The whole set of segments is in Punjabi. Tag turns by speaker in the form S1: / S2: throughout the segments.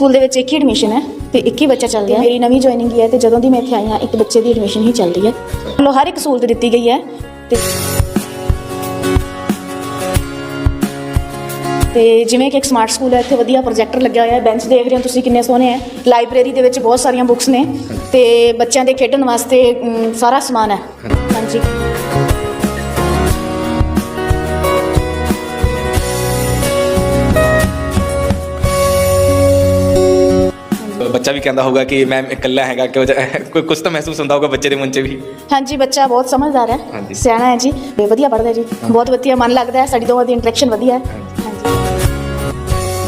S1: ਸਕੂਲ ਦੇ ਵਿੱਚ ਇੱਕ ਹੀ ਐਡਮਿਸ਼ਨ ਹੈ ਤੇ ਇੱਕ ਹੀ ਬੱਚਾ ਚੱਲ ਰਿਹਾ ਮੇਰੀ ਨਵੀਂ ਜੁਆਇਨਿੰਗ ਹੀ ਹੈ ਤੇ ਜਦੋਂ ਦੀ ਮੈਂ ਇੱਥੇ ਆਈ ਹਾਂ ਇੱਕ ਬੱਚੇ ਦੀ ਐਡਮਿਸ਼ਨ ਹੀ ਚੱਲ ਰਹੀ ਹੈ। ਮਤਲਬ ਹਰ ਇੱਕ ਸਹੂਲਤ ਦਿੱਤੀ ਗਈ ਹੈ ਤੇ ਤੇ ਜਿਵੇਂ ਕਿ ਇੱਕ ਸਮਾਰਟ ਸਕੂਲ ਹੈ ਇੱਥੇ ਵਧੀਆ ਪ੍ਰੋਜੈਕਟਰ ਲੱਗਿਆ ਹੋਇਆ ਹੈ। ਬੈਂਚ ਦੇਖ ਰਹੇ ਹੋ ਤੁਸੀਂ ਕਿੰਨੇ ਸੋਹਣੇ ਹੈ। ਲਾਇਬ੍ਰੇਰੀ ਦੇ ਵਿੱਚ ਬਹੁਤ ਸਾਰੀਆਂ ਬੁੱਕਸ ਨੇ ਤੇ ਬੱਚਿਆਂ ਦੇ ਖੇਡਣ ਵਾਸਤੇ ਅਮ, ਸਾਰਾ ਸਮਾਨ ਹੈ। ਹਾਂਜੀ।
S2: ਬੱਚਾ ਵੀ ਕਹਿੰਦਾ ਹੋਊਗਾ ਕਿ ਮੈਂ ਇਕੱਲਾ ਹੈਗਾ ਕਿ ਕੋਈ ਕੁਝ ਤਾਂ ਮਹਿਸੂਸ ਹੁੰਦਾ ਹੋਊਗਾ ਬੱਚੇ ਦੇ ਮਨ 'ਚ ਵੀ।
S1: ਹਾਂਜੀ ਬੱਚਾ ਬਹੁਤ ਸਮਝਦਾਰ ਹੈ। ਸਿਆਣਾ ਹੈ ਜੀ। ਤੇ ਵਧੀਆ ਪੜ੍ਹਦਾ ਜੀ। ਬਹੁਤ ਵਧੀਆ ਮਨ ਲੱਗਦਾ ਹੈ। ਸਾਡੀ ਦੋਵਾਂ ਦੀ ਇੰਟਰੈਕਸ਼ਨ ਵਧੀਆ ਹੈ।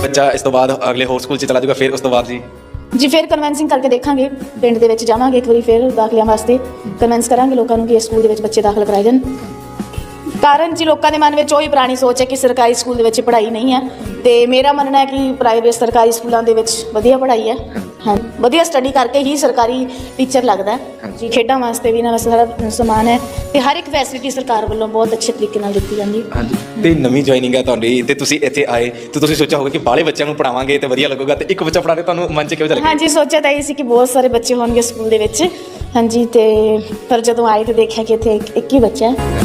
S2: ਬੱਚਾ ਇਸ ਤੋਂ ਬਾਅਦ ਅਗਲੇ ਹੋਰ ਸਕੂਲ 'ਚ ਚਲਾ ਜਾਊਗਾ ਫਿਰ ਉਸ ਤੋਂ ਬਾਅਦ ਜੀ?
S1: ਜੀ ਫਿਰ ਕਨਵੈਂਸਿੰਗ ਕਰਕੇ ਦੇਖਾਂਗੇ। ਪਿੰਡ ਦੇ ਵਿੱਚ ਜਾਵਾਂਗੇ ਇੱਕ ਵਾਰੀ ਫਿਰ ਦਾਖਲਿਆਂ ਵਾਸਤੇ। ਕਨਵੈਂਸ ਕਰਾਂਗੇ ਲੋਕਾਂ ਨੂੰ ਕਿ ਇਸ ਸਕੂਲ ਦੇ ਵਿੱਚ ਬੱਚੇ ਦਾਖਲ ਕਰਾਏ ਜਾਣ। ਕਾਰਨ ਜੀ ਲੋਕਾਂ ਦੇ ਮਨ ਵਿੱਚ ਉਹੀ ਪੁਰਾਣੀ ਸੋਚ ਹੈ ਕਿ ਸਰਕਾਰੀ ਸਕੂਲ ਦੇ ਵਿੱਚ ਪੜ੍ਹਾਈ ਨਹੀਂ ਹੈ ਤੇ ਮੇਰਾ ਮੰਨਣਾ ਹੈ ਕਿ ਪ੍ਰਾਈਵੇਟ ਸਰਕਾਰੀ ਸਕੂਲਾਂ ਦੇ ਵਿੱਚ ਵਧੀਆ ਪੜ੍ਹਾਈ ਹੈ। ਹਾਂ ਵਧੀਆ ਸਟੱਡੀ ਕਰਕੇ ਹੀ ਸਰਕਾਰੀ ਟੀਚਰ ਲੱਗਦਾ ਹੈ। ਜੀ ਖੇਡਾਂ ਵਾਸਤੇ ਵੀ ਵਾਸਤੇ ਸਾਰਾ ਸਮਾਨ ਹੈ ਤੇ ਹਰ ਇੱਕ ਫੈਸਿਲਿਟੀ ਸਰਕਾਰ ਵੱਲੋਂ ਬਹੁਤ ਅੱਛੇ ਤਰੀਕੇ ਨਾਲ ਦਿੱਤੀ ਜਾਂਦੀ ਹੈ।
S2: ਹਾਂਜੀ ਤੇ ਨਵੀਂ ਜੁਆਇਨਿੰਗ ਹੈ ਤੁਹਾਡੀ ਤੇ ਤੁਸੀਂ ਇੱਥੇ ਆਏ ਤੇ ਤੁਸੀਂ ਸੋਚਿਆ ਹੋਊਗਾ ਕਿ ਬਾਲੇ ਬੱਚਿਆਂ ਨੂੰ ਪੜਾਵਾਂਗੇ ਤੇ ਵਧੀਆ ਲੱਗੂਗਾ ਤੇ ਇੱਕ ਬੱਚਾ ਪੜ੍ਹਾ ਕੇ ਤੁਹਾਨੂੰ ਮਨ 'ਚ ਕਿਉਂ ਲੱਗਿਆ?
S1: ਹਾਂਜੀ ਸੋਚਿਆ ਤਾਂ ਇਹ ਸੀ ਕਿ ਬਹੁਤ ਸਾਰੇ ਬੱਚੇ ਹੋਣਗੇ ਸਕੂਲ ਦੇ ਵਿੱਚ। ਹਾਂਜੀ ਤੇ ਪਰ ਜਦੋਂ ਆਏ ਤੇ ਦੇਖਿਆ ਕਿ ਇੱਥੇ ਇੱਕ- ਇੱਕ ਹੀ ਬੱਚਾ ਹੈ।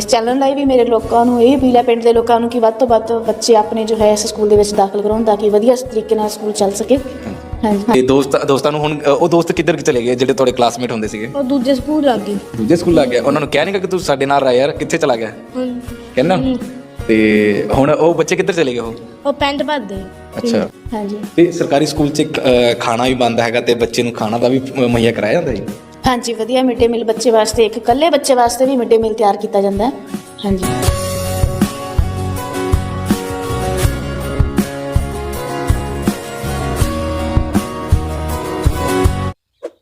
S1: ਇਸ ਚੱਲਣ ਲਈ ਵੀ ਮੇਰੇ ਲੋਕਾਂ ਨੂੰ ਇਹ ਅਪੀਲ ਹੈ ਪਿੰਡ ਦੇ ਲੋਕਾਂ ਨੂੰ ਕਿ ਵੱਧ ਤੋਂ ਵੱਧ ਬੱਚੇ ਆਪਣੇ ਜੋ ਹੈ ਇਸ ਸਕੂਲ ਦੇ ਵਿੱਚ ਦਾਖਲ ਕਰਾਉਣ ਤਾਂ ਕਿ ਵਧੀਆ ਤਰੀਕੇ ਨਾਲ ਸਕੂਲ ਚੱਲ ਸਕੇ। ਹਾਂਜੀ।
S2: ਤੇ ਦੋਸਤ ਦੋਸਤਾਂ ਨੂੰ ਹੁਣ ਉਹ ਦੋਸਤ ਕਿੱਧਰ ਚਲੇ ਗਏ ਜਿਹੜੇ ਤੁਹਾਡੇ ਕਲਾਸਮੇਟ ਹੁੰਦੇ ਸੀਗੇ?
S3: ਉਹ ਦੂਜੇ ਸਕੂਲ ਲੱਗ ਗਈ
S2: ਦੂਜੇ ਸਕੂਲ ਲੱਗ ਗਿਆ। ਉਹਨਾਂ ਨੂੰ ਕਹਿ ਨਹੀਂ ਕਿ ਤੂੰ ਸਾਡੇ ਨਾਲ ਰਹਿ ਯਾਰ ਕਿੱਥੇ ਚਲਾ ਗਿਆ? ਕਹਿੰਦਾ। ਤੇ ਹੁਣ ਉਹ ਬੱਚੇ ਕਿੱਧਰ ਚਲੇ ਗਏ ਉਹ?
S3: ਉਹ ਪੈਂਟ ਭਰਦੇ।
S2: ਅੱਛਾ।
S1: ਹਾਂਜੀ।
S2: ਤੇ ਸਰਕਾਰੀ ਸਕੂਲ 'ਚ ਖਾਣਾ ਵੀ ਬੰਦ ਹੈਗਾ ਤੇ ਬੱਚੇ ਨੂੰ ਖਾਣਾ ਦਾ ਵੀ ਮੁਹੱਈਆ ਕਰਾਇਆ ਜਾਂਦਾ ਜੀ?
S1: ਹਾਂਜੀ, ਵਧੀਆ ਮਿਡ ਡੇ ਮੀਲ ਬੱਚੇ ਵਾਸਤੇ, ਇੱਕ ਇਕੱਲੇ ਬੱਚੇ ਵਾਸਤੇ ਵੀ ਮਿਡ ਮੀਲ ਤਿਆਰ ਕੀਤਾ ਜਾਂਦਾ ਹੈ। ਹਾਂਜੀ।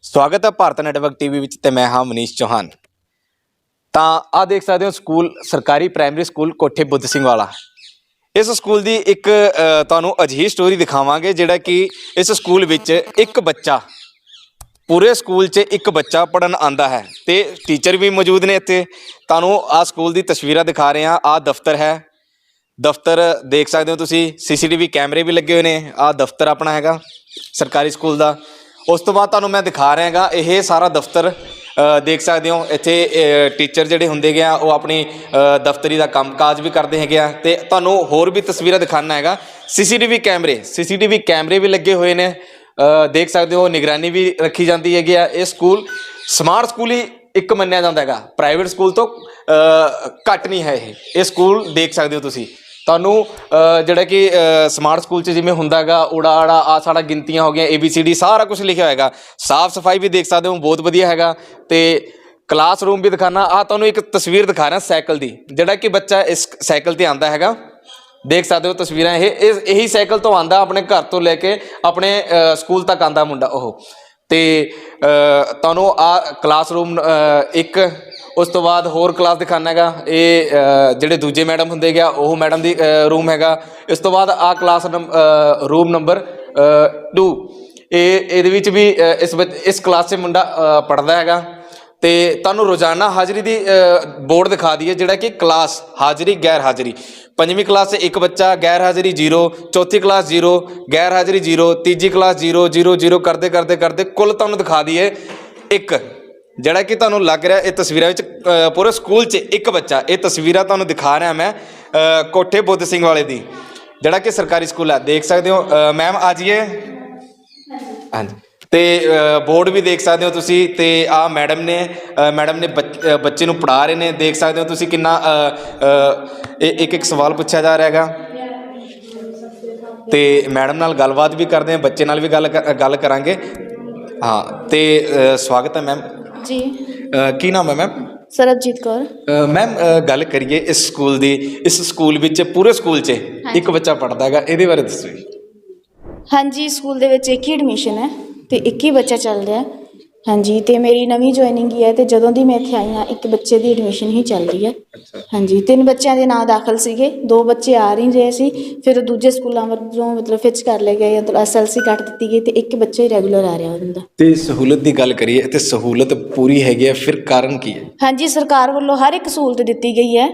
S2: ਸਵਾਗਤ ਹੈ ਭਾਰਤ ਨੈਟਵਰਕ ਟੀਵੀ ਵਿੱਚ ਤੇ ਮੈਂ ਹਾਂ ਮਨੀਸ਼ ਚੌਹਾਨ। ਤਾਂ ਆ ਦੇਖ ਸਕਦੇ ਹੋ ਸਕੂਲ, ਸਰਕਾਰੀ ਪ੍ਰਾਇਮਰੀ ਸਕੂਲ ਕੋਠੇ ਬੁੱਧ ਸਿੰਘ ਵਾਲਾ। ਇਸ ਸਕੂਲ ਦੀ ਇੱਕ ਤੁਹਾਨੂੰ ਅਜਿਹੀ ਸਟੋਰੀ ਦਿਖਾਵਾਂਗੇ ਜਿਹੜਾ ਕਿ ਇਸ ਸਕੂਲ ਵਿੱਚ ਇੱਕ ਬੱਚਾ ਪੂਰੇ ਸਕੂਲ 'ਚ ਇੱਕ ਬੱਚਾ ਪੜਨ ਆਂਦਾ ਹੈ ਤੇ ਟੀਚਰ ਵੀ ਮੌਜੂਦ ਨੇ ਇੱਥੇ। ਤੁਹਾਨੂੰ ਆ ਸਕੂਲ ਦੀ ਤਸਵੀਰਾਂ ਦਿਖਾ ਰਹੇ ਹਾਂ। ਆ ਦਫ਼ਤਰ ਹੈ। ਦਫ਼ਤਰ ਦੇਖ ਸਕਦੇ ਹੋ ਤੁਸੀਂ। ਸੀਸੀਟੀਵੀ ਕੈਮਰੇ ਵੀ ਲੱਗੇ ਹੋਏ ਨੇ। ਆ ਦਫ਼ਤਰ ਆਪਣਾ ਹੈਗਾ, ਸਰਕਾਰੀ ਸਕੂਲ ਦਾ। ਉਸ ਤੋਂ ਬਾਅਦ ਤੁਹਾਨੂੰ ਮੈਂ ਦਿਖਾ ਰਿਹਾ ਹੈਗਾ, ਇਹ ਸਾਰਾ ਦਫ਼ਤਰ ਦੇਖ ਸਕਦੇ ਹੋ। ਇੱਥੇ ਟੀਚਰ ਜਿਹੜੇ ਹੁੰਦੇ ਗਿਆ ਉਹ ਆਪਣੀ ਦਫ਼ਤਰੀ ਦਾ ਕੰਮਕਾਜ ਵੀ ਕਰਦੇ ਹੈਗੇ ਆ। ਤੇ ਤੁਹਾਨੂੰ ਹੋਰ ਵੀ ਤਸਵੀਰਾਂ ਦਿਖਾਣਾ ਹੈਗਾ। ਸੀਸੀਟੀਵੀ ਕੈਮਰੇ ਸੀਸੀਟੀਵੀ ਕੈਮਰੇ ਵੀ ਲੱਗੇ ਹੋਏ ਨੇ। ਦੇਖ ਸਕਦੇ ਹੋ, ਨਿਗਰਾਨੀ ਵੀ ਰੱਖੀ ਜਾਂਦੀ ਹੈਗੀ ਆ। ਇਹ ਸਕੂਲ ਸਮਾਰਟ ਸਕੂਲ ਹੀ ਇੱਕ ਮੰਨਿਆ ਜਾਂਦਾ ਹੈਗਾ। ਪ੍ਰਾਈਵੇਟ ਸਕੂਲ ਤੋਂ ਘੱਟ ਨਹੀਂ ਹੈ ਇਹ। ਇਹ ਸਕੂਲ ਦੇਖ ਸਕਦੇ ਹੋ ਤੁਸੀਂ। ਤੁਹਾਨੂੰ ਜਿਹੜਾ ਕਿ ਸਮਾਰਟ ਸਕੂਲ 'ਚ ਜਿਵੇਂ ਹੁੰਦਾ ਹੈਗਾ ਉੜਾ ਆੜਾ ਆ ਸਾਡਾ ਗਿਣਤੀਆਂ ਹੋ ਗਈਆਂ ਏਬੀਸੀਡੀ ਸਾਰਾ ਕੁਝ ਲਿਖਿਆ ਹੋਏਗਾ ਸਾਫ਼ ਸਫ਼ਾਈ ਵੀ ਦੇਖ ਸਕਦੇ ਹੋ, ਬਹੁਤ ਵਧੀਆ ਹੈਗਾ। ਤੇ ਕਲਾਸਰੂਮ ਵੀ ਦਿਖਾਣਾ। ਆ ਤੁਹਾਨੂੰ ਇੱਕ ਤਸਵੀਰ ਦਿਖਾ ਰਿਹਾ ਸਾਈਕਲ ਦੀ। ਜਿਹੜਾ ਕਿ ਬੱਚਾ ਇਸ ਸਾਈਕਲ ਤੇ ਆਂਦਾ ਹੈਗਾ। ਦੇਖ ਸਕਦੇ ਹੋ ਤਸਵੀਰਾਂ ਇਹ ਇਸ ਇਹੀ ਸਾਈਕਲ ਤੋਂ ਆਂਦਾ ਆਪਣੇ ਘਰ ਤੋਂ ਲੈ ਕੇ ਆਪਣੇ ਸਕੂਲ ਤੱਕ ਆਂਦਾ ਮੁੰਡਾ ਉਹ। ਤੇ ਤੁਹਾਨੂੰ ਆ ਕਲਾਸਰੂਮ ਅ, ਇੱਕ ਉਸ ਤੋਂ ਬਾਅਦ ਹੋਰ ਕਲਾਸ ਦਿਖਾਣਾ ਹੈਗਾ। ਇਹ ਜਿਹੜੇ ਦੂਜੇ ਮੈਡਮ ਹੁੰਦੇ ਗਿਆ ਉਹ ਮੈਡਮ ਦੀ ਰੂਮ ਹੈਗਾ। ਇਸ ਤੋਂ ਬਾਅਦ ਆ ਕਲਾਸ ਰੂਮ ਨੰਬਰ 2 ਇਹ ਇਹਦੇ ਵਿੱਚ ਵੀ ਇਸ ਬੱਚ- ਇਸ ਕਲਾਸ 'ਚ ਮੁੰਡਾ ਪੜਦਾ ਹੈਗਾ। ਤੇ ਤੁਹਾਨੂੰ ਰੋਜ਼ਾਨਾ ਹਾਜ਼ਰੀ ਦੀ ਬੋਰਡ ਦਿਖਾ ਦਈਏ ਜਿਹੜਾ ਕਿ ਕਲਾਸ ਹਾਜ਼ਰੀ ਗੈਰ ਹਾਜ਼ਰੀ ਪੰਜਵੀਂ ਕਲਾਸ 'ਚ ਇੱਕ ਬੱਚਾ ਗੈਰ ਹਾਜ਼ਰੀ 0 ਚੌਥੀ ਕਲਾਸ 0 ਗੈਰ ਹਾਜ਼ਰੀ 0 ਤੀਜੀ ਕਲਾਸ 0 0 0 ਕਰਦੇ ਕਰਦੇ ਕਰਦੇ ਕੁੱਲ ਤੁਹਾਨੂੰ ਦਿਖਾ ਦਈਏ ਇੱਕ। ਜਿਹੜਾ ਕਿ ਤੁਹਾਨੂੰ ਲੱਗ ਰਿਹਾ, ਇਹ ਤਸਵੀਰਾਂ ਵਿੱਚ ਪੂਰੇ ਸਕੂਲ 'ਚ ਇੱਕ ਬੱਚਾ। ਇਹ ਤਸਵੀਰਾਂ ਤੁਹਾਨੂੰ ਦਿਖਾ ਰਿਹਾ ਮੈਂ ਕੋਠੇ ਬੁੱਧ ਸਿੰਘ ਵਾਲੇ ਦੀ। ਜਿਹੜਾ ਕਿ ਸਰਕਾਰੀ ਸਕੂਲ ਹੈ। ਦੇਖ ਸਕਦੇ ਹੋ ਮੈਮ ਆ ਜਾਈਏ। ਹਾਂਜੀ। ਤੇ ਬੋਰਡ ਵੀ ਦੇਖ ਸਕਦੇ ਹੋ ਤੁਸੀਂ ਤੇ ਆ ਮੈਡਮ ਨੇ ਮੈਡਮ ਨੇ ਬੱਚ- ਨੂੰ ਪੜ੍ਹਾ ਰਹੇ ਨੇ ਦੇਖ ਸਕਦੇ ਹੋ ਤੁਸੀਂ ਕਿੰਨਾ ਇੱਕ ਇੱਕ ਸਵਾਲ ਪੁੱਛਿਆ ਜਾ ਰਿਹਾ ਹੈਗਾ। ਤੇ ਮੈਡਮ ਨਾਲ ਗੱਲਬਾਤ ਵੀ ਕਰਦੇ ਹਾਂ ਬੱਚੇ ਨਾਲ ਵੀ ਗੱਲ ਗੱਲ ਕਰਾਂਗੇ। ਹਾਂ ਤੇ ਸਵਾਗਤ ਹੈ ਮੈਮ।
S1: ਜੀ।
S2: ਕੀ ਨਾਮ ਹੈ ਮੈਮ?
S1: ਸਰਬਜੀਤ ਕੌਰ।
S2: ਮੈਮ ਗੱਲ ਕਰੀਏ ਇਸ ਸਕੂਲ ਦੀ ਇਸ ਸਕੂਲ ਵਿੱਚ ਪੂਰੇ ਸਕੂਲ 'ਚ ਇੱਕ ਬੱਚਾ ਪੜਦਾ ਹੈਗਾ ਇਹਦੇ ਬਾਰੇ ਦੱਸੋ ਜੀ।
S1: ਹਾਂਜੀ ਸਕੂਲ ਦੇ ਵਿੱਚ ਇੱਕ ਹੀ ਐਡਮਿਸ਼ਨ ਹੈ। ਤੇ ਇੱਕ ਹੀ ਬੱਚਾ ਚੱਲ ਰਿਹਾ। ਹਾਂਜੀ ਤੇ ਮੇਰੀ ਨਵੀਂ ਜੁਆਇਨਿੰਗ ਹੀ ਹੈ ਤੇ ਜਦੋਂ ਦੀ ਮੈਂ ਇੱਥੇ ਆਈ ਹਾਂ ਇੱਕ ਬੱਚੇ ਦੀ ਐਡਮਿਸ਼ਨ ਹੀ ਚੱਲ ਰਹੀ ਹੈ।
S2: ਅੱਛਾ।
S1: ਹਾਂਜੀ ਤਿੰਨ ਬੱਚਿਆਂ ਦੇ ਨਾਂ ਦਾਖਲ ਸੀਗੇ ਦੋ ਬੱਚੇ ਆ ਨਹੀਂ ਰਹੇ ਸੀ ਫਿਰ ਦੂਜੇ ਸਕੂਲਾਂ ਵੱਲੋਂ ਮਤਲਬ ਫਿਚ ਕਰ ਲਏ ਗਏ ਮਤਲਬ ਐਸਐਲਸੀ ਕੱਟ ਦਿੱਤੀ ਗਈ ਤੇ ਇੱਕ ਬੱਚਾ ਹੀ ਰੈਗੂਲਰ ਆ ਰਿਹਾ ਹੁੰਦਾ
S2: ਤੇ ਸਹੂਲਤ ਦੀ ਗੱਲ ਕਰੀਏ ਤੇ ਸਹੂਲਤ ਪੂਰੀ ਹੈਗੀ ਹੈ ਫਿਰ ਕਾਰਨ ਕੀ ਹੈ?
S1: ਹਾਂਜੀ ਸਰਕਾਰ ਵੱਲੋਂ ਹਰ ਇੱਕ ਸਹੂਲਤ ਦਿੱਤੀ ਗਈ ਹੈ।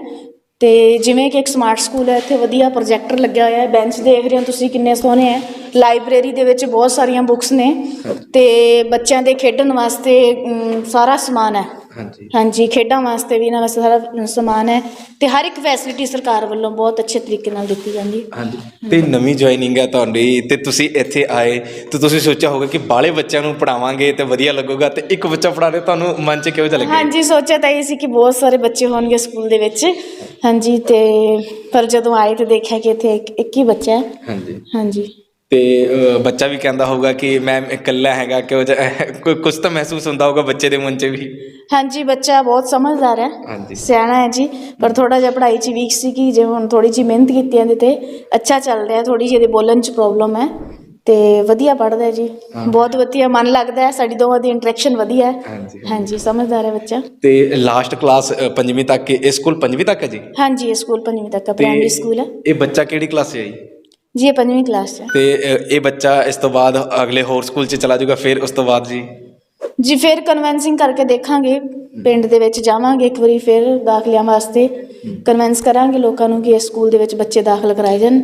S1: ਤੇ ਜਿਵੇਂ ਕਿ ਇੱਕ ਸਮਾਰਟ ਸਕੂਲ ਹੈ ਇੱਥੇ ਵਧੀਆ ਪ੍ਰੋਜੈਕਟਰ ਲੱਗਿਆ ਹੋਇਆ ਹੈ ਬੈਂਚ ਦੇਖ ਰਹੇ ਹੋ ਤੁਸੀਂ ਕਿੰਨੇ ਸੋਹਣੇ ਹੈ। ਲਾਇਬ੍ਰੇਰੀ ਦੇ ਵਿੱਚ ਬਹੁਤ ਸਾਰੀਆਂ ਬੁੱਕਸ ਨੇ ਤੇ ਬੱਚਿਆਂ ਦੇ ਖੇਡਣ ਵਾਸਤੇ ਅਮ, ਸਾਰਾ ਸਮਾਨ ਹੈ।
S2: ਹਾਂਜੀ।
S1: ਹਾਂਜੀ ਖੇਡਾਂ ਵਾਸਤੇ ਵੀ ਇਹਨਾਂ ਵਾਸਤੇ ਸਾਰਾ ਸਮਾਨ ਹੈ ਤੇ ਹਰ ਇੱਕ ਫੈਸਿਲਿਟੀ ਸਰਕਾਰ ਵੱਲੋਂ ਬਹੁਤ ਅੱਛੇ ਤਰੀਕੇ ਨਾਲ ਦਿੱਤੀ ਜਾਂਦੀ ਹੈ।
S2: ਹਾਂਜੀ। ਤੇ ਨਵੀਂ ਜੁਆਇਨਿੰਗ ਹੈ ਤੁਹਾਡੀ ਤੇ ਤੁਸੀਂ ਇੱਥੇ ਆਏ ਤੇ ਤੁਸੀਂ ਸੋਚਿਆ ਹੋਗਾ ਕਿ ਬਾਲੇ ਬੱਚਿਆਂ ਨੂੰ ਪੜਾਵਾਂਗੇ ਤੇ ਵਧੀਆ ਲੱਗੂਗਾ ਤੇ ਇੱਕ ਬੱਚਾ ਪੜਾਣੇ ਤੁਹਾਨੂੰ ਮਨ 'ਚ ਕਿਹੋ ਜਿਹਾ ਲੱਗਿਆ?
S1: ਹਾਂਜੀ ਸੋਚਿਆ ਤਾਂ ਇਹ ਸੀ ਕਿ ਬਹੁਤ ਸਾਰੇ ਬੱਚੇ ਹੋਣਗੇ ਸਕੂਲ ਦੇ ਵਿੱਚ। ਹਾਂਜੀ ਤੇ ਪਰ ਜਦੋਂ ਆਏ ਤੇ ਦੇਖਿਆ ਕਿ ਇੱਥੇ ਇੱਕ ਇੱਕ ਹੀ ਬੱਚਾ ਹੈ।
S2: ਹਾਂਜੀ।
S1: ਹਾਂਜੀ।
S2: ਤੇ ਬੱਚਾ ਵੀ ਕਹਿੰਦਾ ਹੋਊਗਾ ਕਿ ਮੈਂ ਇਕੱਲਾ ਹੈਗਾ ਜਿਹਾ ਕੋਈ ਕੁਝ ਤਾਂ ਮਹਿਸੂਸ ਹੁੰਦਾ ਹੋਊਗਾ ਬੱਚੇ ਦੇ ਮਨ 'ਚ ਵੀ।
S1: ਹਾਂਜੀ ਬੱਚਾ ਬਹੁਤ ਸਮਝਦਾਰ ਹੈ।
S2: ਹਾਂਜੀ।
S1: ਸਿਆਣਾ ਹੈ ਜੀ ਪਰ ਥੋੜਾ ਜਿਹਾ ਪੜ੍ਹਾਈ 'ਚ ਵੀਕ ਸੀ ਕਿ ਜੇ ਹੁਣ ਥੋੜੀ ਜਿਹੀ ਮਿਹਨਤ ਕੀਤੀ ਇਹਦੇ ਤੇ ਅੱਛਾ ਚੱਲ ਰਿਹਾ ਥੋੜੀ ਜਿਹੀ ਇਹਦੇ ਬੋਲਣ 'ਚ ਪ੍ਰੋਬਲਮ ਹੈ। ਤੇ ਵਧੀਆ ਪੜ੍ਹਦਾ ਹੈ ਜੀ। ਬਹੁਤ ਵਧੀਆ ਮਨ ਲੱਗਦਾ ਹੈ ਸਾਡੀ ਦੋਵਾਂ ਦੀ ਇੰਟਰੈਕਸ਼ਨ ਵਧੀਆ ਹੈ।
S2: ਹਾਂਜੀ
S1: ਸਮਝਦਾਰ ਹੈ ਬੱਚਾ।
S2: ਤੇ ਲਾਸਟ ਕਲਾਸ ਪੰਜਵੀਂ ਤੱਕ ਇਹ ਸਕੂਲ ਪੰਜਵੀਂ ਤੱਕ ਹੈ ਜੀ?
S1: ਹਾਂਜੀ ਇਹ ਸਕੂਲ ਪੰਜਵੀਂ ਤੱਕ ਦਾ
S2: ਤੇ
S1: ਪ੍ਰਾਇਮਰੀ ਸਕੂਲ ਹੈ।
S2: ਇਹ ਬੱਚਾ ਕਿਹੜੀ ਕਲਾਸ ਹੈ ਜੀ?
S1: ਜੀ ਇਹ ਪੰਜਵੀਂ ਕਲਾਸ 'ਚ ਹੈ।
S2: ਤੇ ਅ, ਇਹ ਬੱਚਾ ਇਸ ਤੋਂ ਬਾਅਦ ਅਗਲੇ ਹੋਰ ਸਕੂਲ 'ਚ ਚਲਾ ਜਾਊਗਾ ਫਿਰ ਉਸ ਤੋਂ ਬਾਅਦ ਜੀ?
S1: ਜੀ ਫਿਰ ਕਨਵੈਂਸਿੰਗ ਕਰਕੇ ਦੇਖਾਂਗੇ ਪਿੰਡ ਦੇ ਵਿੱਚ ਜਾਵਾਂਗੇ ਇੱਕ ਵਾਰੀ ਫਿਰ ਦਾਖਲਿਆਂ ਵਾਸਤੇ ਕਨਵੈਂਸ ਕਰਾਂਗੇ ਲੋਕਾਂ ਨੂੰ ਕਿ ਇਸ ਸਕੂਲ ਦੇ ਵਿੱਚ ਬੱਚੇ ਦਾਖਲ ਕਰਾਏ ਜਾਣ।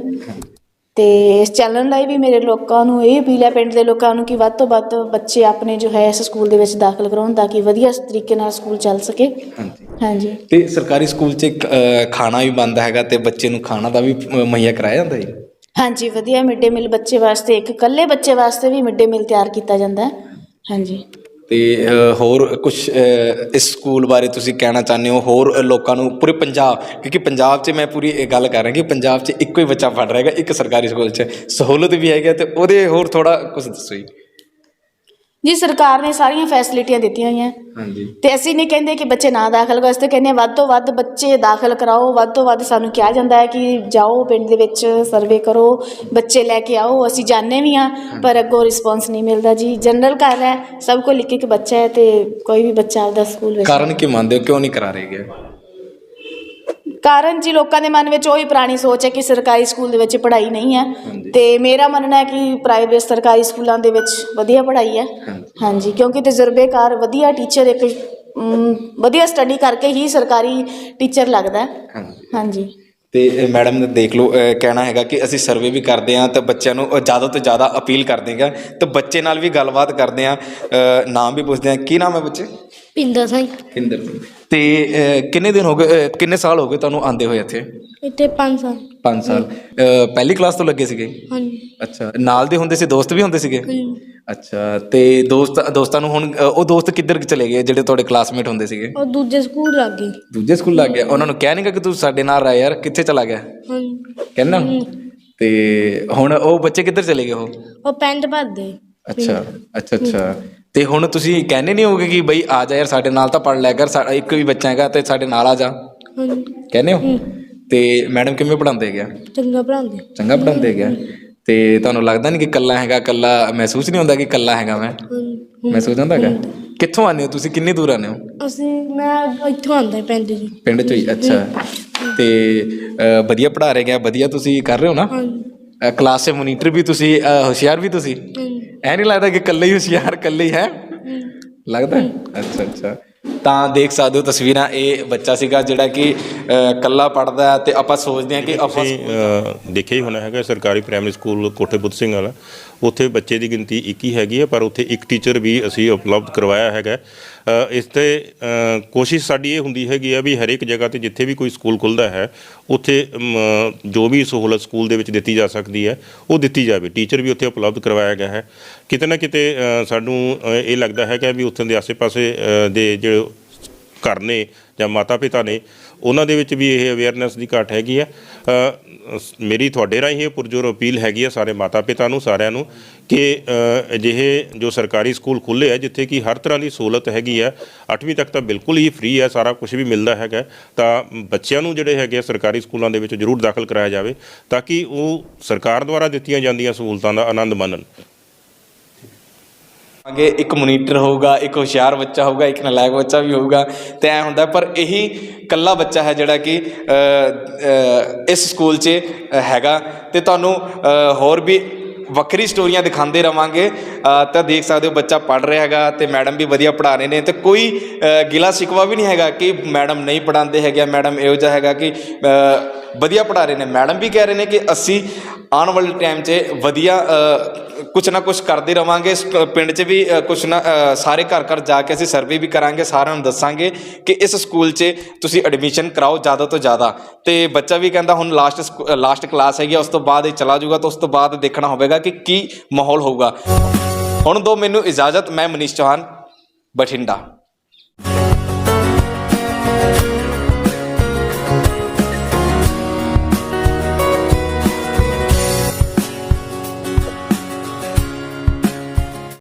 S1: ਤੇ ਇਸ ਚੱਲਣ ਲਈ ਵੀ ਮੇਰੇ ਲੋਕਾਂ ਨੂੰ ਇਹ ਅਪੀਲ ਹੈ ਪਿੰਡ ਦੇ ਲੋਕਾਂ ਨੂੰ ਕਿ ਵੱਧ ਤੋਂ ਵੱਧ ਬੱਚੇ ਆਪਣੇ ਜੋ ਹੈ ਇਸ ਸਕੂਲ ਦੇ ਵਿੱਚ ਦਾਖਲ ਕਰਾਉਣ ਤਾਂ ਕਿ ਵਧੀਆ ਤਰੀਕੇ ਨਾਲ ਸਕੂਲ ਚੱਲ ਸਕੇ।
S2: ਹਾਂਜੀ।
S1: ਹਾਂਜੀ।
S2: ਤੇ ਸਰਕਾਰੀ ਸਕੂਲ 'ਚ ਅ, ਖਾਣਾ ਵੀ ਬਣਦਾ ਹੈਗਾ ਤੇ ਬੱਚੇ ਨੂੰ ਖਾਣਾ ਦਾ ਵੀ ਅ, ਮੁਹੱਈਆ ਕਰਾਇਆ ਜਾਂਦਾ ਜੀ?
S1: ਹਾਂਜੀ ਵਧੀਆ ਮਿਡ ਡੇ ਮੀਲ ਬੱਚੇ ਵਾਸਤੇ ਇੱਕ ਇਕੱਲੇ ਬੱਚੇ ਵਾਸਤੇ ਵੀ ਮਿਡ ਡੇ ਮੀਲ ਤਿਆਰ ਕੀਤਾ ਜਾਂਦਾ ਹੈ। ਹਾਂਜੀ।
S2: ਤੇ ਅ, ਹੋਰ ਕੁਝ ਇਸ ਸਕੂਲ ਬਾਰੇ ਤੁਸੀਂ ਕਹਿਣਾ ਚਾਹੁੰਦੇ ਹੋ? ਹੋਰ ਲੋਕਾਂ ਨੂੰ ਪੂਰੇ ਪੰਜਾਬ ਕਿਉਂਕਿ ਪੰਜਾਬ 'ਚ ਮੈਂ ਪੂਰੀ ਇਹ ਗੱਲ ਕਰ ਰਿਹਾ ਕਿ ਪੰਜਾਬ 'ਚ ਇੱਕੋ ਹੀ ਬੱਚਾ ਪੜ ਰਿਹਾ ਹੈਗਾ ਇੱਕ ਸਰਕਾਰੀ ਸਕੂਲ 'ਚ। ਸਹੂਲਤ ਵੀ ਹੈਗਾ ਤੇ ਉਹਦੇ ਹੋਰ ਥੋੜਾ ਕੁਝ ਦੱਸੋ ਜੀ।
S1: ਜੀ ਸਰਕਾਰ ਨੇ ਸਾਰੀਆਂ ਫੈਸਿਲਿਟੀਆਂ ਦਿੱਤੀਆਂ ਹੋਈਆਂ।
S2: ਹਾਂਜੀ।
S1: ਤੇ ਅਸੀਂ ਨਹੀਂ ਕਹਿੰਦੇ ਕਿ ਬੱਚੇ ਨਾ ਦਾਖਲ ਕਰੋ ਅਸੀਂ ਤਾਂ ਕਹਿੰਦੇ ਹਾਂ ਵੱਧ ਤੋਂ ਵੱਧ ਬੱਚੇ ਦਾਖਲ ਕਰਾਓ। ਵੱਧ ਤੋਂ ਵੱਧ ਸਾਨੂੰ ਕਿਹਾ ਜਾਂਦਾ ਹੈ ਕਿ ਜਾਓ ਪਿੰਡ ਦੇ ਵਿੱਚ ਸਰਵੇ ਕਰੋ ਬੱਚੇ ਲੈ ਕੇ ਆਓ। ਅਸੀਂ ਜਾਣਦੇ ਵੀ ਹਾਂ ਪਰ ਅੱਗੋਂ ਰਿਸਪੌਂਸ ਨਹੀਂ ਮਿਲਦਾ ਜੀ। ਜਨਰਲ ਘਰ ਹੈ ਸਭ ਕੋਲ ਇੱਕ ਇੱਕ ਬੱਚਾ ਹੈ ਤੇ ਕੋਈ ਵੀ ਬੱਚਾ ਆਪਦਾ ਸਕੂਲ ਵਿੱਚ
S2: ਕਾਰਨ ਕੀ ਮੰਨਦੇ ਹੋ? ਕਿਉਂ ਨਹੀਂ ਕਰਾ ਰਹੇ ਗਏ
S1: ਕਾਰਨ ਜੀ ਲੋਕਾਂ ਦੇ ਮਨ ਵਿੱਚ ਉਹੀ ਪੁਰਾਣੀ ਸੋਚ ਹੈ ਕਿ ਸਰਕਾਰੀ ਸਕੂਲ ਦੇ ਵਿੱਚ ਪੜ੍ਹਾਈ ਨਹੀਂ ਹੈ। ਤੇ ਮੇਰਾ ਮੰਨਣਾ ਹੈ ਕਿ ਪ੍ਰਾਈਵੇਟ ਸਰਕਾਰੀ ਸਕੂਲਾਂ ਦੇ ਵਿੱਚ ਵਧੀਆ ਪੜ੍ਹਾਈ ਹੈ। ਹਾਂਜੀ। ਕਿਉਂਕਿ ਤਜਰਬੇਕਾਰ ਵਧੀਆ ਟੀਚਰ ਇੱਕ ਅਮ, ਵਧੀਆ ਸਟੱਡੀ ਕਰਕੇ ਹੀ ਸਰਕਾਰੀ ਟੀਚਰ ਲੱਗਦਾ ਹੈ।
S2: ਹਾਂਜੀ।
S1: ਹਾਂਜੀ।
S2: ਤੇ ਮੈਡਮ ਨੇ ਦੇਖ ਲਓ ਕਹਿਣਾ ਹੈਗਾ ਕਿ ਅਸੀਂ ਸਰਵੇ ਵੀ ਕਰਦੇ ਹਾਂ ਤਾਂ ਬੱਚਿਆਂ ਨੂੰ ਜ਼ਿਆਦਾ ਤੋਂ ਜ਼ਿਆਦਾ ਅਪੀਲ ਕਰਦੇ ਹਾਂ। ਤਾਂ ਬੱਚੇ ਨਾਲ ਵੀ ਗੱਲਬਾਤ ਕਰਦੇ ਹਾਂ। ਨਾਮ ਵੀ ਪੁੱਛਦੇ ਹਾਂ। ਕੀ ਨਾਮ ਹੈ ਬੱਚੇ?
S3: ਪਿੰਦਰ ਸਿੰਘ।
S2: ਕਿੰਦਰ ਸਿੰਘ। ਤੇ ਕਿੰਨੇ ਦਿਨ ਹੋ ਗਏ ਕਿੰਨੇ ਸਾਲ ਹੋ ਗਏ ਤੁਹਾਨੂੰ ਆਂਦੇ ਹੋਏ ਇੱਥੇ?
S3: ਇੱਥੇ 5 ਸਾਲ।
S2: 5 ਸਾਲ। ਪਹਿਲੀ ਕਲਾਸ ਤੋਂ ਲੱਗੇ ਸੀਗੇ?
S3: ਹਾਂਜੀ।
S2: ਅੱਛਾ ਨਾਲ ਦੇ ਹੁੰਦੇ ਸੀ ਦੋਸਤ ਵੀ ਹੁੰਦੇ ਸੀਗੇ?
S3: ਹਾਂਜੀ।
S2: ਅੱਛਾ ਤੇ ਦੋਸਤ ਦੋਸਤਾਂ ਨੂੰ ਹੁਣ ਉਹ ਦੋਸਤ ਕਿੱਧਰ ਚਲੇ ਗਏ ਜਿਹੜੇ ਤੁਹਾਡੇ ਕਲਾਸਮੇਟ ਹੁੰਦੇ ਸੀਗੇ?
S3: ਉਹ ਦੂਜੇ ਸਕੂਲ ਲੱਗ ਗਏ।
S2: ਦੂਜੇ ਸਕੂਲ ਲੱਗ ਗਿਆ ਉਹਨਾਂ ਨੂੰ ਕਹਿ ਨਹੀਂਗਾ ਕਿ ਤੂੰ ਸਾਡੇ ਨਾਲ ਰਹਿ ਯਾਰ ਕਿੱਥੇ ਚਲਾ ਗਿਆ?
S3: ਹਾਂਜੀ।
S2: ਕਹਿੰਦਾ? ਤੇ ਹੁਣ ਉਹ ਬੱਚੇ ਕਿੱਧਰ ਚਲੇ ਗਏ ਉਹ?
S3: ਉਹ ਪੈਂਟ ਭਰਦੇ।
S2: ਅੱਛਾ ਅੱਛਾ ਅੱਛਾ। ਤੇ ਹੁਣ ਤੁਸੀਂ ਕਹਿੰਦੇ ਨਹੀਂ ਹੋਗੇ ਕਿ ਬਈ ਆ ਜਾ ਯਾਰ ਸਾਡੇ ਨਾਲ ਤਾਂ ਪੜ ਲਿਆ ਕਰ ਸਾਡਾ ਇੱਕ ਵੀ ਬੱਚਾ ਹੈਗਾ ਤੇ ਸਾਡੇ ਨਾਲ ਆ ਜਾ।
S3: ਹਾਂਜੀ।
S2: ਕਹਿੰਦੇ ਹੋ? ਤੇ ਮੈਡਮ ਕਿਵੇਂ ਪੜਾਉਂਦੇ ਗਿਆ
S3: ਚੰਗਾ ਪੜਾਉਂਦੇ
S2: ਚੰਗਾ ਪੜਾਉਂਦੇ ਗਿਆ ਤੇ ਤੁਹਾਨੂੰ ਲੱਗਦਾ ਨਹੀਂ ਕਿ ਕੱਲਾ ਹੈਗਾ ਕੱਲਾ ਮਹਿਸੂਸ ਨਹੀਂ ਹੁੰਦਾ ਕਿ ਕੱਲਾ ਹੈਗਾ ਮੈਂ? ਮਹਿਸੂਸ ਹੁੰਦਾ ਹੈਗਾ? ਕਿੱਥੋਂ ਆਨੇ ਹੋ ਤੁਸੀਂ? ਕਿੰਨੀ ਦੂਰ ਆਨੇ ਹੋ?
S3: ਅਸੀਂ ਮੈਂ ਇੱਥੋਂ ਆਉਂਦਾ ਪਿੰਡ ਜੀ।
S2: ਪਿੰਡ ਚੋਂ ਹੀ ਅੱਛਾ। ਤੇ ਅ, ਵਧੀਆ ਪੜਾ ਰਹੇ ਗਿਆ ਵਧੀਆ ਤੁਸੀਂ ਕਰ ਰਹੇ ਹੋ ਨਾ?
S3: ਹਾਂਜੀ।
S2: ਅ, ਕਲਾਸ 'ਚ ਮੋਨੀਟਰ ਵੀ ਤੁਸੀਂ ਅ, ਹੁਸ਼ਿਆਰ ਵੀ ਤੁਸੀਂ? ਐ ਨਹੀਂ ਲੱਗਦਾ ਕਿ ਇਕੱਲੇ ਹੀ ਹੁਸ਼ਿਆਰ ਇਕੱਲੇ ਹੀ ਹੈ? ਲੱਗਦਾ? ਹੈ? ਅੱਛਾ ਅੱਛਾ। ਤਾਂ ਦੇਖ ਸਕਦੇ ਹੋ ਤਸਵੀਰਾਂ ਇਹ ਬੱਚਾ ਸੀਗਾ ਜਿਹੜਾ ਕਿ ਅ, ਇਕੱਲਾ ਪੜਦਾ ਤੇ ਆਪਾਂ ਸੋਚਦੇ ਹਾਂ ਕਿ ਆਪਾਂ
S4: ਤੁਸੀਂ ਅ, ਦੇਖਿਆ ਹੀ ਹੋਣਾ ਹੈਗਾ ਸਰਕਾਰੀ ਪ੍ਰਾਇਮਰੀ ਸਕੂਲ ਕੋਠੇ ਬੁੱਧ ਸਿੰਘ ਵਾਲਾ। ਉੱਥੇ ਬੱਚੇ ਦੀ ਗਿਣਤੀ ਇੱਕ ਹੀ ਹੈਗੀ ਹੈ ਪਰ ਉੱਥੇ ਇੱਕ ਟੀਚਰ ਵੀ ਅਸੀਂ ਉਪਲਬਧ ਕਰਵਾਇਆ ਹੈਗਾ ਇਸ ਤੇ ਕੋਸ਼ਿਸ਼ ਸਾਡੀ ਇਹ ਹੁੰਦੀ ਹੈਗੀ ਆ ਵੀ ਹਰੇਕ ਜਗ੍ਹਾ ਤੇ ਜਿੱਥੇ ਵੀ ਕੋਈ ਸਕੂਲ ਖੁੱਲਦਾ ਹੈ, ਉੱਥੇ ਜੋ ਵੀ ਸਹੂਲਤ ਸਕੂਲ ਦੇ ਵਿੱਚ ਦਿੱਤੀ ਜਾ ਸਕਦੀ ਹੈ, ਉਹ ਦਿੱਤੀ ਜਾਵੇ। ਟੀਚਰ ਵੀ ਉੱਥੇ ਉਪਲਬਧ ਕਰਵਾਇਆ ਗਿਆ ਹੈ। ਕਿਤੇ ਨਾ ਕਿਤੇ ਸਾਨੂੰ ਇਹ ਲੱਗਦਾ ਹੈ ਕਿ ਵੀ ਉੱਥੇ ਦੇ ਆਸੇ-ਪਾਸੇ ਦੇ ਜਿਹੜੇ ਘਰ ਨੇ ਜਾਂ ਮਾਤਾ ਪਿਤਾ ਨੇ ਉਹਨਾਂ ਦੇ ਵਿੱਚ ਵੀ ਇਹ ਅਵੇਅਰਨੈਸ ਦੀ ਘਾਟ ਹੈਗੀ ਆ। ਮੇਰੀ ਤੁਹਾਡੇ ਰਾਹੀਂ ਇਹ ਪੁਰਜੋਰ ਅਪੀਲ ਹੈਗੀ ਆ ਸਾਰੇ ਮਾਤਾ ਪਿਤਾ ਨੂੰ, ਸਾਰਿਆਂ ਨੂੰ ਕਿ ਅਜਿਹੇ ਜੋ ਸਰਕਾਰੀ ਸਕੂਲ ਖੁੱਲੇ ਆ, ਜਿੱਥੇ ਕਿ ਹਰ ਤਰ੍ਹਾਂ ਦੀ ਸਹੂਲਤ ਹੈਗੀ ਆ 8ਵੀਂ ਤੱਕ ਤਾਂ ਬਿਲਕੁਲ ਹੀ ਫ੍ਰੀ ਹੈ ਸਾਰਾ ਕੁਝ ਵੀ ਮਿਲਦਾ ਹੈਗਾ। ਤਾਂ ਬੱਚਿਆਂ ਨੂੰ ਜਿਹੜੇ ਹੈਗੇ ਆ ਸਰਕਾਰੀ ਸਕੂਲਾਂ ਦੇ ਵਿੱਚ ਜ਼ਰੂਰ ਦਾਖਲ ਕਰਾਇਆ ਜਾਵੇ, ਤਾਂ ਕਿ ਉਹ ਸਰਕਾਰ ਦੁਆਰਾ ਦਿੱਤੀਆਂ ਜਾਂਦੀਆਂ ਸਹੂਲਤਾਂ ਦਾ ਆਨੰਦ ਮਾਣਨ।
S2: ਅੱਗੇ ਇੱਕ ਮੋਨੀਟਰ ਹੋਊਗਾ, ਇੱਕ ਹੁਸ਼ਿਆਰ ਬੱਚਾ ਹੋਊਗਾ, ਇੱਕ ਨਲਾਇਕ ਬੱਚਾ ਵੀ ਹੋਊਗਾ, ਤੇ ਐ ਹੁੰਦਾ, ਪਰ ਇਹੀ ਕੱਲਾ ਬੱਚਾ ਹੈ ਜਿਹੜਾ ਕਿ ਇਸ ਸਕੂਲ 'ਚ ਹੈਗਾ। ਤੇ ਤੁਹਾਨੂੰ ਹੋਰ ਵੀ ਵੱਖਰੀ ਸਟੋਰੀਆਂ ਦਿਖਾਉਂਦੇ ਰਵਾਂਗੇ। ਤਾਂ ਦੇਖ ਸਕਦੇ ਹੋ, ਬੱਚਾ ਪੜ ਰਿਹਾ ਹੈਗਾ ਤੇ ਮੈਡਮ ਵੀ ਵਧੀਆ ਪੜ੍ਹਾ ਰਹੇ ਨੇ। ਤੇ ਕੋਈ ਗਿਲਾ ਸਿਕਵਾ ਵੀ ਨਹੀਂ ਹੈਗਾ ਕਿ ਮੈਡਮ ਨਹੀਂ ਪੜਾਉਂਦੇ ਹੈਗੇ ਮੈਡਮ ਇਹੋ ਜਿਹਾ ਹੈਗਾ ਕਿ ਵਧੀਆ ਪੜ੍ਹਾ ਰਹੇ ਨੇ। ਮੈਡਮ ਵੀ ਕਹਿ ਰਹੇ ਨੇ ਕਿ ਅਸੀਂ ਆਉਣ ਵਾਲੇ ਟਾਈਮ 'ਚ ਵਧੀਆ ਕੁਛ ਨਾ ਕੁਛ ਕਰਦੇ ਰਵਾਂਗੇ। ਪਿੰਡ 'ਚ ਵੀ ਕੁਛ ਨਾ ਸਾਰੇ ਘਰ ਘਰ ਜਾ ਕੇ ਅਸੀਂ ਸਰਵੇ ਵੀ ਕਰਾਂਗੇ ਸਾਰਿਆਂ ਨੂੰ ਦੱਸਾਂਗੇ ਕਿ ਇਸ ਸਕੂਲ 'ਚ ਤੁਸੀਂ ਐਡਮਿਸ਼ਨ ਕਰਾਓ ਜ਼ਿਆਦਾ ਤੋਂ ਜ਼ਿਆਦਾ। ਤੇ ਬੱਚਾ ਵੀ ਕਹਿੰਦਾ ਹੁਣ ਲਾਸਟ ਲਾਸਟ ਕਲਾਸ ਹੈਗੀ ਆ, ਉਸ ਤੋਂ ਬਾਅਦ ਇਹ ਚਲਾ ਜਾਊਗਾ ਤਾਂ ਉਸ ਤੋਂ ਬਾਅਦ ਦੇਖਣਾ ਹੋਵੇਗਾ ਕਿ ਕੀ ਮਾਹੌਲ ਹੋਊਗਾ। ਹੁਣ ਦੋ ਮੈਨੂੰ ਇਜਾਜ਼ਤ ਮੈਂ ਮਨੀਸ਼ ਚੌਹਾਨ ਬਠਿੰਡਾ।